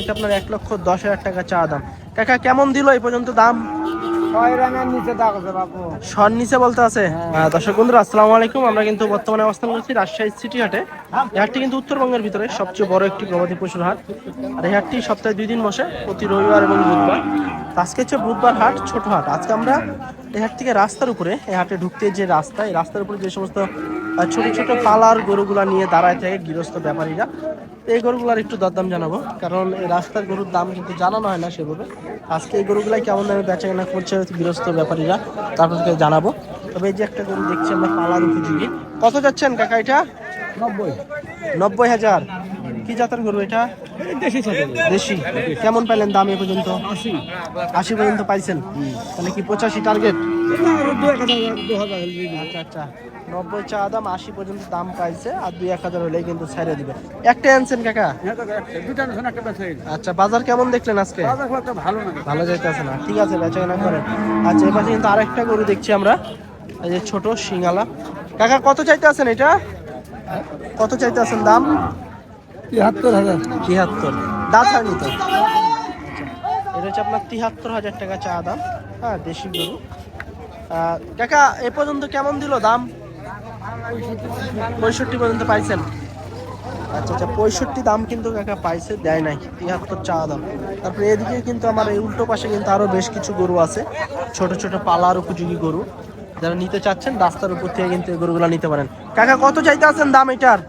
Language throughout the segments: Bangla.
এটা আপনার এক লক্ষ দশ হাজার টাকা চা দাম। কাকা কেমন দিল এই পর্যন্ত দাম? সর নিচে বলতে আছে? দর্শক বন্ধুরা আসসালামু আলাইকুম। আমরা কিন্তু বর্তমানে অবস্থান করছি রাজশাহী সিটি হাটে। হাটটি কিন্তু উত্তরবঙ্গের ভিতরে সবচেয়ে বড় একটি গবাদি পশুর হাট। আর এই হাটটি সপ্তাহে দুই দিন বসে প্রতি রবিবার এবং বুধবার। আজকে হচ্ছে বুধবার হাট ছোট হাট। আজকে আমরা এই হাট থেকে রাস্তার উপরে এই হাটে ঢুকতে যে রাস্তা এই রাস্তার উপরে যে সমস্ত ছোট ছোট পালার গরুগুলা নিয়ে দাঁড়ায় থাকে গৃহস্থ ব্যাপারীরা। এই গরুগুলার একটু দরদাম জানাব কারণ এই রাস্তার গরুর দাম কিন্তু জানানো হয় না সেভাবে। আজকে এই গরুগুলাই কেমন দামে বেচা কেনা করছে গৃহস্থ ব্যাপারীরা তারপর জানাব। তবে এই যে একটা গরু দেখছি আমরা পালার উপযোগী। কত যাচ্ছেন কাকা এটা? নব্বই। নব্বই হাজার। কি জাতের গরু এটা? দেশি দেশি। কেমন পাইলেন দাম এ পর্যন্ত? আশি। আশি পর্যন্ত পাইছেন। তাহলে কি পঁচাশি টার্গেট আচ্ছা আচ্ছা। নব্বই চা দাম আশি পর্যন্ত দাম পাইছে আর দুই এক হাজার হলেই কিন্তু ছেড়ে দিবে। একটা আনছেন কাকা বেচা আচ্ছা বাজার কেমন দেখলেন আজকে? ভালো যাইতেছে না। ঠিক আছে বেচা কেনা করেন। আচ্ছা এবার কিন্তু আরেকটা গরু দেখছি আমরা। এই যে ছোট সিঙ্গালা। কাকা কত চাইতে আছেন এটা? কত চাইতে আছেন দাম? তিয়াত্তর হাজার। তিয়াত্তর। দাঁত হয়নি তো? আচ্ছা, এটা হচ্ছে আপনার তিয়াত্তর হাজার টাকা চা দাম। হ্যাঁ দেশি গরু। কাকা এ পর্যন্ত কেমন দিল দাম? পঁয়ষট্টি পর্যন্ত পাইছেন। আচ্ছা আচ্ছা পঁয়ষট্টি দাম কিন্তু কাকা পাইছে দেয় নাই। তিয়াত্তর চা দাম। তারপরে এদিকে কিন্তু আমার এই উল্টো পাশে কিন্তু আরও বেশ কিছু গরু আছে। ছোট ছোট পালার উপযোগী গরু। যারা নিতে চাচ্ছেন রাস্তার উপর থেকে কিন্তু এই গরুগুলো নিতে পারেন। কাকা কত চাইতে আছেন দাম এটার?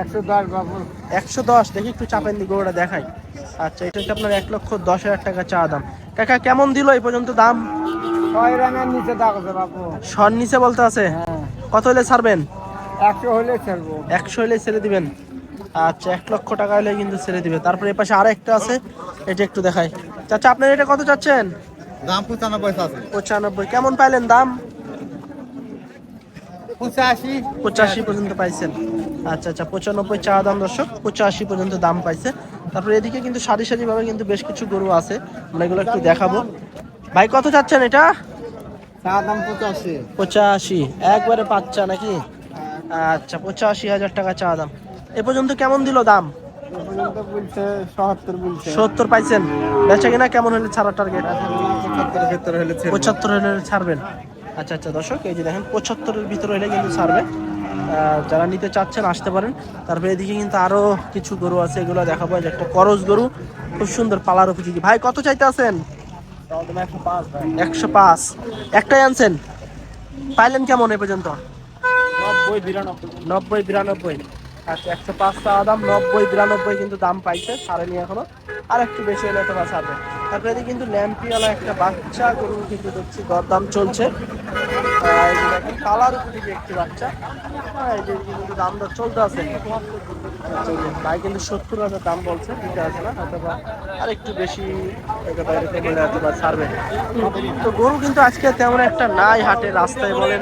একশো দশ বাবু একশো দশ। দেখি একটু চাপেন দি গরুটা দেখাই। আচ্ছা এটা হচ্ছে আপনার এক লক্ষ দশ হাজার টাকা চা দাম। কাকা কেমন দিল এই পর্যন্ত দাম? রানের নিচে বলতে আছে? হ্যাঁ। কত হলে ছাড়বেন? একশো হলে ছাড়বো। একশো হলে ছেড়ে দিবেন। আচ্ছা এক লক্ষ টাকা হলে কিন্তু ছেড়ে দিবে। তারপরে এপাশে আর একটা আছে এটা একটু দেখাই। চাচা আপনার এটা কত চাচ্ছেন? দাম পঁচানব্বই আছে। পঁচানব্বই। কেমন পাইলেন দাম? পঁচাশি। পঁচাশি পর্যন্ত পাইছেন। আচ্ছা আচ্ছা পঁচানব্বই চা দাম দর্শক পঁচাশি পর্যন্ত দাম পাইছে। তারপরে এদিকে কিন্তু সারি সারি ভাবে কিন্তু বেশ কিছু গরু আছে। আমরা এগুলো একটু দেখাবো। ভাই কত চাচ্ছেন এটা? চা দাম পঁচাশি। পঁচাশি একবারে পাচ্ছা নাকি? আচ্ছা পঁচাশি হাজার টাকা চা দাম। এ পর্যন্ত কেমন দিল দাম? সত্তর পাইছেন? বেচা কিনা কেমন হলে ছাড়া টার্গেট পঁচাত্তর হলে ছাড়বেন। আচ্ছা আচ্ছা দর্শক এই যে দেখেন পঁচাত্তরের ভিতরে হলে কিন্তু ছাড়বে। যারা নিতে চাচ্ছেন আসতে পারেন। তারপরে এদিকে কিন্তু আরও কিছু গরু আছে এগুলো দেখাবো। যে একটা করজ গরু খুব সুন্দর পালার উপযোগী। ভাই কত চাইতে আছেন? একশো পাঁচ একটাই আনছেন? পাইলেন কেমন এ পর্যন্ত? নব্বই বিরানব্বই। নব্বই বিরানব্বই। আচ্ছা একশো পাঁচ টাকা দাম নব্বই বিরানব্বই কিন্তু দাম পাইছে ছাড়েনি এখনও। আর একটু বেশি হলে তো ছাড়বে। তারপরে কিন্তু ল্যাম্পিওয়ালা একটা বাচ্চা গরু কিন্তু দেখছি দরদাম চলছে। কালার উপযোগী একটি বাচ্চা কিন্তু দাম দর চলতে আছে। ভাই কিন্তু সত্তর হাজার দাম বলছে, দিতে আছে না হয়তো বা আর একটু বেশি হয়তো বা হয়তো বা ছাড়বে। তো গরু কিন্তু আজকে তেমন একটা নাই হাটে, রাস্তায় বলেন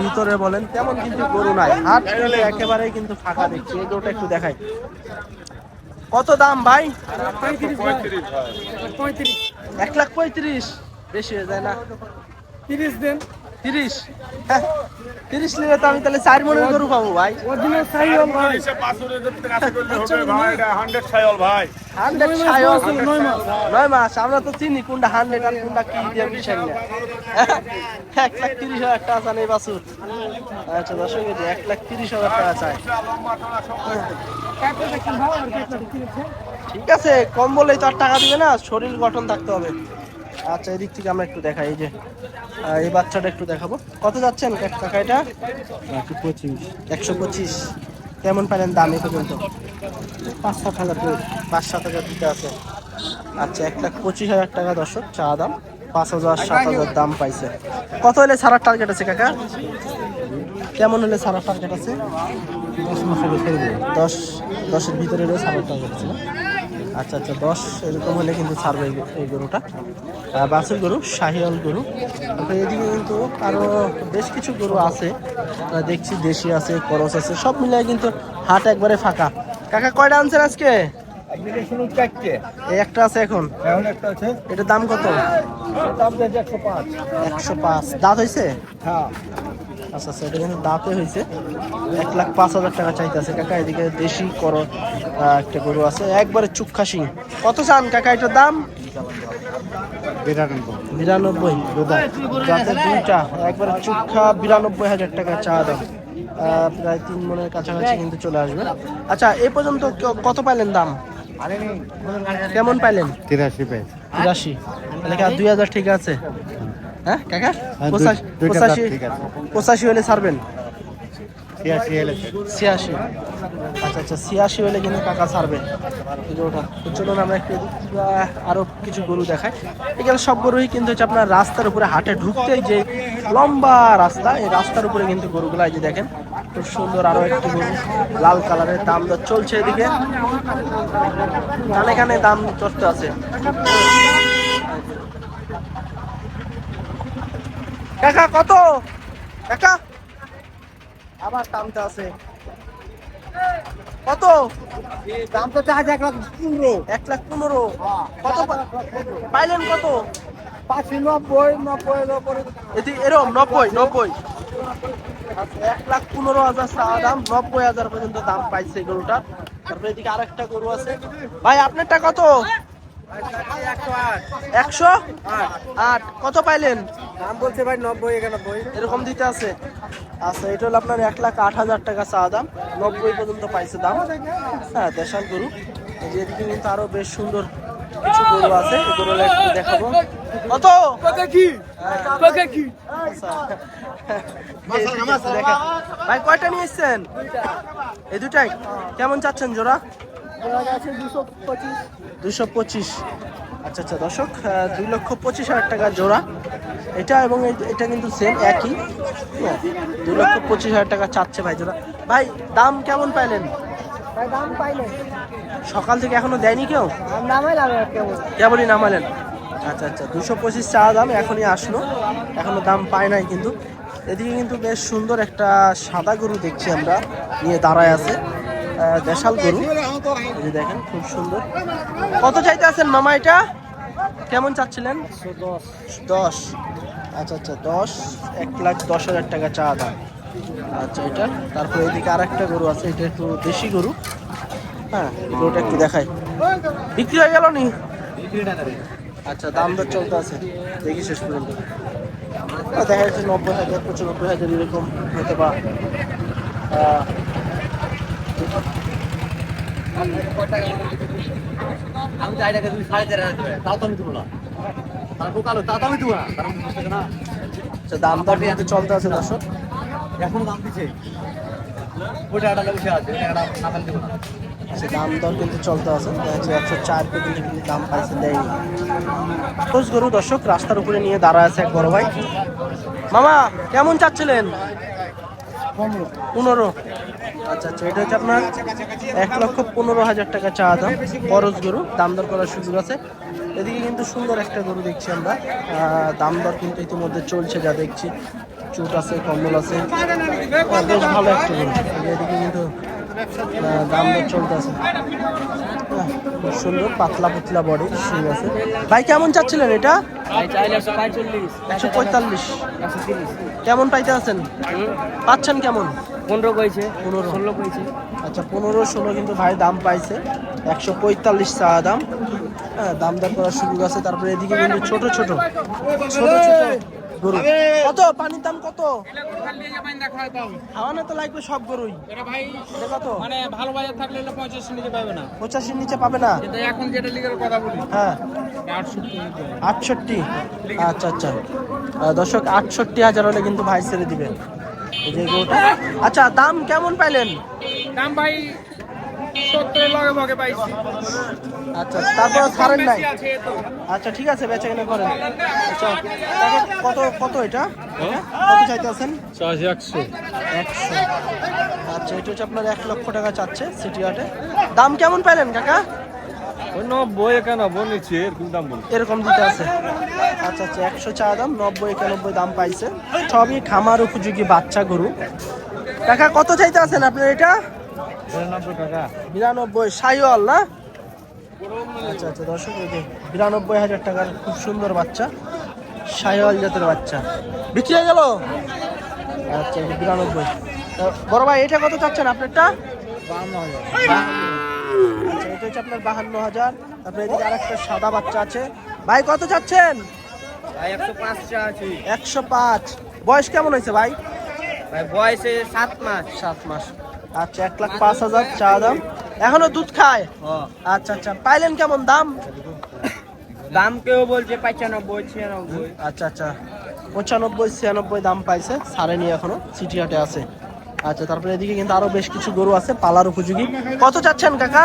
ভিতরে বলেন, তেমন কিন্তু গরু নাই। হাট একেবারেই কিন্তু ফাঁকা দেখছি, এই গরুটা একটু দেখাই। কত দাম ভাই? এক লাখ পঁয়ত্রিশ। বেশি হয়ে যায় না। তিরিশ দিন। তিরিশ। হ্যাঁ, তিরিশ নিলে তো আমি তাহলে চার মনের গরু পাবো ভাই। সাইল ভাই। হান্ড্রেড সায়ন নয় মাস আমরা তো চিনি কোনটা হান্ড্রেড আর কোনটা কি দিয়ে বিষয় না। এক লাখ তিরিশ হাজার টাকা চান এই বাছুর। আচ্ছা দর্শক এক লাখ তিরিশ হাজার টাকা চায় ঠিক আছে কম বললেই তো আর টাকা দিবে না শরীর গঠন থাকতে হবে। আচ্ছা এদিক থেকে আমরা একটু দেখাই এই যে এই বাচ্চাটা একটু দেখাবো। কত যাচ্ছেন কা- কাকা এটা? পঁচিশ। একশো পঁচিশ। কেমন পারেন দাম এ পর্যন্ত? পাঁচ সাত হাজার পাঁচ সাত হাজার দিতে আছে। আচ্ছা এক লাখ পঁচিশ হাজার টাকা দর্শক চা দাম। পাঁচ হাজার সাত হাজার দাম পাইছে। কত হলে ছাড়ার টার্গেট আছে কাকা? কেমন হলে ছাড়ার টার্গেট আছে? দশ মাসের ভেতরে দশ দশের ভিতরে হলে ছাড়ার টার্গেট আছে আচ্ছা আচ্ছা দশ এরকম হলে কিন্তু ছাড়বে এই গরুটা। বাছুর গরু শাহিয়াল গরু। তারপরে এদিকে কিন্তু আরও বেশ কিছু গরু আছে। দেখছি দেশি আছে, করস আছে, সব মিলিয়ে কিন্তু হাট একবারে ফাঁকা। কাকা, কয়টা আনছেন আজকে? একটা আছে এখন। এখন একটা এটার দাম কত? একশো পাঁচ। দাঁত হয়েছে? হ্যাঁ আচ্ছা আচ্ছা এটা কিন্তু দাঁতে হয়েছে। এক লাখ পাঁচ হাজার টাকা চাইতেছে। কাকা, এদিকে দেশি কর একটা গরু আছে। একবারে চুক্ষা সিং কত চান কাকা এটার দাম? বিরানব্বই। যাতে দুইটা একবারে চুক্ষা বিরানব্বই হাজার টাকা চা দাম। প্রায় তিন মনের কাছাকাছি কিন্তু চলে আসবে। আচ্ছা এ পর্যন্ত কত পাইলেন দাম? কেমন পাইলেন? তিরাশি পেয়েছে। তিরাশি। তাহলে দুই হাজার ঠিক আছে? হ্যাঁ কাকা? হ্যাঁ, পঁচাশি পঁচাশি হলে ছাড়বেন? ছিয়াশি ছিয়াশি। আচ্ছা আচ্ছা ছিয়াশি হলে কিন্তু কাকা ছাড়বে। ওটা। চলুন আমরা একটু এদিক আরও কিছু গরু দেখাই। এখানে সব গরুই কিন্তু হচ্ছে আপনার রাস্তার উপরে হাটে ঢুকতে যে লম্বা রাস্তা, এই রাস্তার উপরে কিন্তু গরুগুলো এই যে দেখেন, খুব সুন্দর আরও একটি গরু, লাল কালারের, দাম দর চলছে এদিকে। কানে কানে দাম চড়তে আছে। কাকা, কত? কাকা? আবার টানতে আছে। কত? দাম তো চার্জ এক লাখ পনেরো। এক লাখ পনেরো কত পাইলেন কত? পাঁচশো নব্বই নব্বই নব্বই। এরম নব্বই নব্বই। এক লাখ পনেরো হাজার চাওয়া দাম নব্বই হাজার পর্যন্ত দাম পাইছে এই গরুটার তারপরে এদিকে আরেকটা গরু আছে। ভাই আপনারটা কত? একশো আট। কত পাইলেন? দাম বলছে ভাই নব্বই একানব্বই। এরকম দিতে আছে? আচ্ছা এটা হলো আপনার এক লাখ আট হাজার টাকা চাওয়া দাম। নব্বই পর্যন্ত পাইছে দাম। হ্যাঁ দেশাল গরু। এদিকে কিন্তু আরও বেশ সুন্দর কিছু গরু আছে। গরুগুলো একটু দেখাবো। কত কি? হ্যাঁ। কি? আচ্ছা। ভাই কয়টা নিয়ে এসছেন? এই দুটাই। কেমন চাচ্ছেন জোড়া? দুশো পঁচিশ। আচ্ছা আচ্ছা দর্শক দুই লক্ষ পঁচিশ হাজার টাকা জোড়া। এটা এবং এটা কিন্তু সেম একই। হ্যাঁ, দুই লক্ষ পঁচিশ হাজার টাকা চাচ্ছে ভাই জোড়া। ভাই দাম কেমন পাইলেন? ভাই দাম পাইলে সকাল থেকে এখনও দেয়নি কেউ? কেমনই নামালেন। আচ্ছা আচ্ছা দুশো পঁচিশ চা দাম এখনই আসলো। এখনও দাম পায় নাই কিন্তু। এদিকে কিন্তু বেশ সুন্দর একটা সাদা গরু দেখছি আমরা। নিয়ে দাঁড়ায় আছে দেশাল গরু। যে দেখেন খুব সুন্দর। কত চাইতে আছেন মামা এটা? কেমন চাচ্ছিলেন? দশ। আচ্ছা আচ্ছা দশ। এক লাখ দশ হাজার টাকা চা দাম আচ্ছা এটা। তারপরে এদিকে আর একটা গরু আছে এটা একটু দেশি গরু। হ্যাঁ গরুটা একটু দেখাই। বিক্রি হয়ে গেল নি? আচ্ছা দাম দর চলতে আছে। দেখি শেষ পর্যন্ত। দেখা যাচ্ছে নব্বই হাজার পঁচানব্বই হাজার এরকম হতে বা আমি চাই তুমি সাড়ে হাজার তো আমি দেবো না দেবো না দাম চলতে আছে দাম আচ্ছা দাম দর কিন্তু চলতে আছে। একশো কিন্তু দাম পাইছে দর্শক রাস্তার উপরে নিয়ে দাঁড়া আছে এক বড় ভাই মামা কেমন চাচ্ছিলেন আচ্ছা আচ্ছা এটা হচ্ছে আপনার এক লক্ষ পনেরো হাজার টাকা চা করার সুযোগ আছে। এদিকে কিন্তু সুন্দর একটা গরু দেখছি আমরা। কিন্তু ইতিমধ্যে চলছে, যা দেখছি। চুট আছে, কম্বল আছে। বেশ ভালো একটা গরু। এদিকে কিন্তু দাম দর চলতে আছে। খুব সুন্দর, পাতলা পাতলা বডি আছে। ভাই, কেমন চাচ্ছিলেন এটা? একশো পঁয়তাল্লিশ। কেমন পাইতে আছেন? পাচ্ছেন কেমন? পনেরো কয়েছে পনেরো। ষোলো কয়েছে আচ্ছা পনেরো ষোলো কিন্তু ভাই দাম পাইছে। একশো পঁয়তাল্লিশ চা দাম। হ্যাঁ দাম দর করার সুযোগ আছে। তারপরে এদিকে কিন্তু ছোট ছোট। ছোট ছোট। গরু। কত? পানির দাম কত? খাওয়ানো তো লাগবে সব গরুই। এটা ভাই কত? মানে ভালো বাজার থাকলে হলে পঞ্চাশ নিতে পারবে না। পঁচাশির নিচে পাবে না? এখন যেটা লিগের কথা বলি। হ্যাঁ। আটষট্টি আচ্ছা আচ্ছা। দর্শক আটষট্টি হাজার হলে কিন্তু ভাই ছেড়ে দিবেন। আচ্ছা দাম কেমন পাইলেন? দাম ভাই সত্তরের লগে ভগে পাইছি। আচ্ছা তারপর ছাড়েন নাই? আচ্ছা ঠিক আছে বেচা কেনা করেন। আচ্ছা কত কত এটা? কত চাইতে আছেন একশো। একশো। আচ্ছা এটা হচ্ছে আপনার এক লক্ষ টাকা চাচ্ছে সিটি হাটে। দাম কেমন পেলেন কাকা? ওই নব্বই একানব্বই নিচ্ছে এরকম দাম বলি এরকম দিতে আছে। আচ্ছা আচ্ছা একশো চা দাম নব্বই একানব্বই দাম পাইছে। সবই খামার উপযোগী বাচ্চা গরু। কাকা কত চাইতে আছেন আপনার এটা? বিরানব্বই সাইওয়াল না? আচ্ছা আচ্ছা দর্শক বিরানব্বই হাজার টাকার খুব সুন্দর বাচ্চা সাইওয়াল জাতের বাচ্চা। বিক্রি হয়ে গেল? আচ্ছা বিরানব্বই। বড় ভাই এটা কত চাচ্ছেন আপনারটা? আচ্ছা এটা হচ্ছে আপনার বাহান্ন হাজার। তারপরে এদিকে আরেকটা সাদা বাচ্চা আছে। ভাই কত চাচ্ছেন? ভাই একশো পাঁচ চা একশো পাঁচ। বয়স কেমন হয়েছে ভাই? ভাই বয়সে সাত মাস। সাত মাস। আচ্ছা এক লাখ পাঁচ হাজার চা দাম। এখনও দুধ খায়? আচ্ছা আচ্ছা পাইলেন কেমন দাম? দাম কেউ বলছে পঁচানব্বই ছিয়ানব্বই। আচ্ছা আচ্ছা পঁচানব্বই ছিয়ানব্বই দাম পাইছে ছাড়েনি এখনও সিটি হাটে আছে। আচ্ছা তারপরে এদিকে কিন্তু আরও বেশ কিছু গরু আছে পালার উপযোগী। কত চাচ্ছেন কাকা?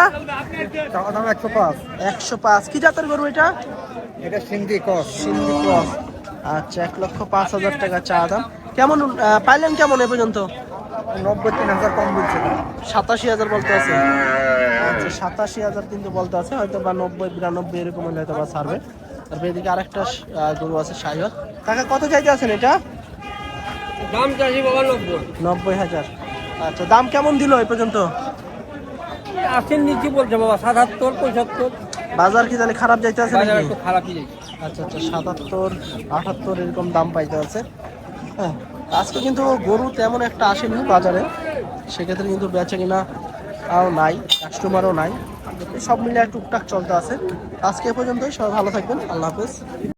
দাম একশো পাঁচ। একশো পাঁচ। কি জাতের গরু এটা? এটা সিন্ধি কস সিন্ধি ক্রস। আচ্ছা এক লক্ষ পাঁচ হাজার টাকা চা দাম। কেমন পাইলেন কেমন এ পর্যন্ত? নব্বই তিন হাজার কম বলছে। সাতাশি হাজার বলতে আছে। আচ্ছা সাতাশি হাজার কিন্তু বলতে আছে হয়তো বা নব্বই বিরানব্বই এরকম হলে হয়তো বা ছাড়বে। তারপরে এদিকে আরেকটা গরু আছে কাকা কত চাইতে আছেন এটা? দাম বাবা নব্বই। নব্বই হাজার। আচ্ছা দাম কেমন দিল এই পর্যন্ত? আসেন নিচে বলছে বাবা সাতাত্তর পঁচাত্তর। বাজার কি জানি খারাপ যাইতে আছে খারাপই আচ্ছা আচ্ছা সাতাত্তর আটাত্তর এরকম দাম পাইতে আছে। হ্যাঁ। আজকে কিন্তু গরু তেমন একটা আসেনি বাজারে। সেক্ষেত্রে কিন্তু বেচা কিনা আর নাই কাস্টমারও নাই। সব মিলে টুকটাক চলতে আছে। আজকে পর্যন্তই, সবাই ভালো থাকবেন। আল্লাহ হাফেজ।